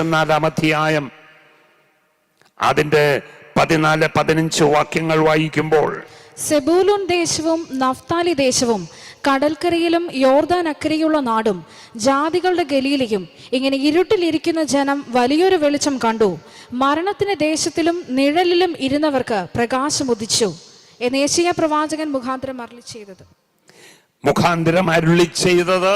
നാലാം അധ്യായം അതിന്റെ പതിനാല് പതിനഞ്ച് വാക്യങ്ങൾ വായിക്കുമ്പോൾ സെബൂലൂൻ ദേശവും നഫ്താലി ദേശവും കടൽക്കരയിലും യോർദാൻ അക്കരയുള്ള നാടും ജാതികളുടെ ഗലിയിലേക്കും ഇങ്ങനെ ഇരുട്ടിലിരിക്കുന്ന ജനം വലിയൊരു വെളിച്ചം കണ്ടു. മരണത്തിന്റെ ദേശത്തിലും നിഴലിലും ഇരുന്നവർക്ക് പ്രകാശം ഉദിച്ചു എന്ന് പ്രവാചകൻ മുഖാന്തരം അരളി ചെയ്തത്. മുഖാന്തരം അരുളി ചെയ്തത്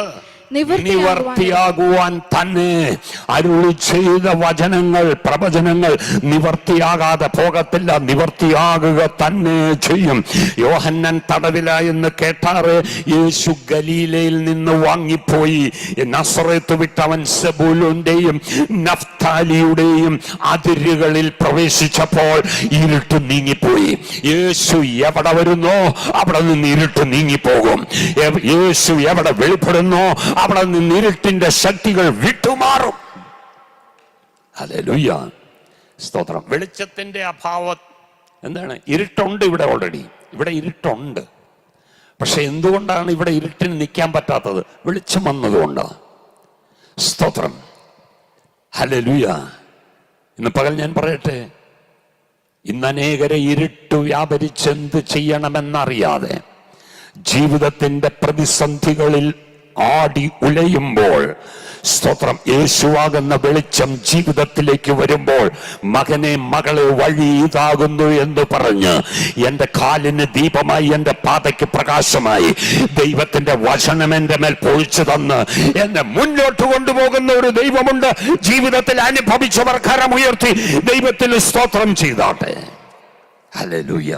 നിവർത്തിയാകുവാൻ തന്നെ അരുളി ചെയ്ത വചനങ്ങൾ പ്രവചനങ്ങൾ നിവർത്തിയാകാതെ പോകത്തില്ല. നിവർത്തിയാകുക തന്നെ ചെയ്യും. യോഹന്നൻ തടവില എന്ന് കേട്ടാറ് യേശു ഗലീലയിൽ നിന്ന് വാങ്ങിപ്പോയി. നസറത്ത് വിട്ടവൻ സെബൂലുന്റെയും നഫ്താലിയുടെയും അതിരുകളിൽ പ്രവേശിച്ചപ്പോൾ ഇരുട്ട് നീങ്ങിപ്പോയി. യേശു എവിടെ വരുന്നോ അവിടെ നിന്ന് ഇരുട്ട് നീങ്ങിപ്പോകും. യേശു എവിടെ വെളിപ്പെടുന്നോ അവിടെ നിന്ന് ഇരുട്ടിന്റെ ശക്തികൾ വിട്ടുമാറും. ഹല്ലേലൂയ സ്തോത്രം. വെളിച്ചത്തിന്റെ അഭാവം. എന്താണ്? ഇരുട്ടുണ്ട് ഇവിടെ ഓൾറെഡി ഇവിടെ ഇരുട്ടുണ്ട്. പക്ഷെ എന്തുകൊണ്ടാണ് ഇവിടെ ഇരുട്ടിന് നിൽക്കാൻ പറ്റാത്തത്? വെളിച്ചം വന്നതുകൊണ്ടാണ് സ്തോത്രം. ഹല്ലേലൂയ ഇന്ന് പകൽ ഞാൻ പറയട്ടെ? ഇന്ന് അനേകരെ ഇരുട്ട് വ്യാപരിച്ചെന്ത് ചെയ്യണമെന്നറിയാതെ ജീവിതത്തിന്റെ പ്രതിസന്ധികളിൽ ആടി ഉലയുമ്പോൾ സ്തോത്രം യേശുവാകുന്ന വെളിച്ചം ജീവിതത്തിലേക്ക് വരുമ്പോൾ മകനെ മകളെ വഴി ഇതാകുന്നു എന്ന് പറഞ്ഞ് എന്റെ കാലിന് ദീപമായി എന്റെ പാതയ്ക്ക് പ്രകാശമായി ദൈവത്തിന്റെ വചനം എന്റെ മേൽ പൊഴിച്ചു തന്ന് എന്നെ മുന്നോട്ട് കൊണ്ടുപോകുന്ന ഒരു ദൈവമുണ്ട്. ജീവിതത്തിൽ അനുഭവിച്ചവർ കരമുയർത്തി ദൈവത്തിന് സ്തോത്രം ചെയ്താട്ടെ. ഹല്ലേലൂയ.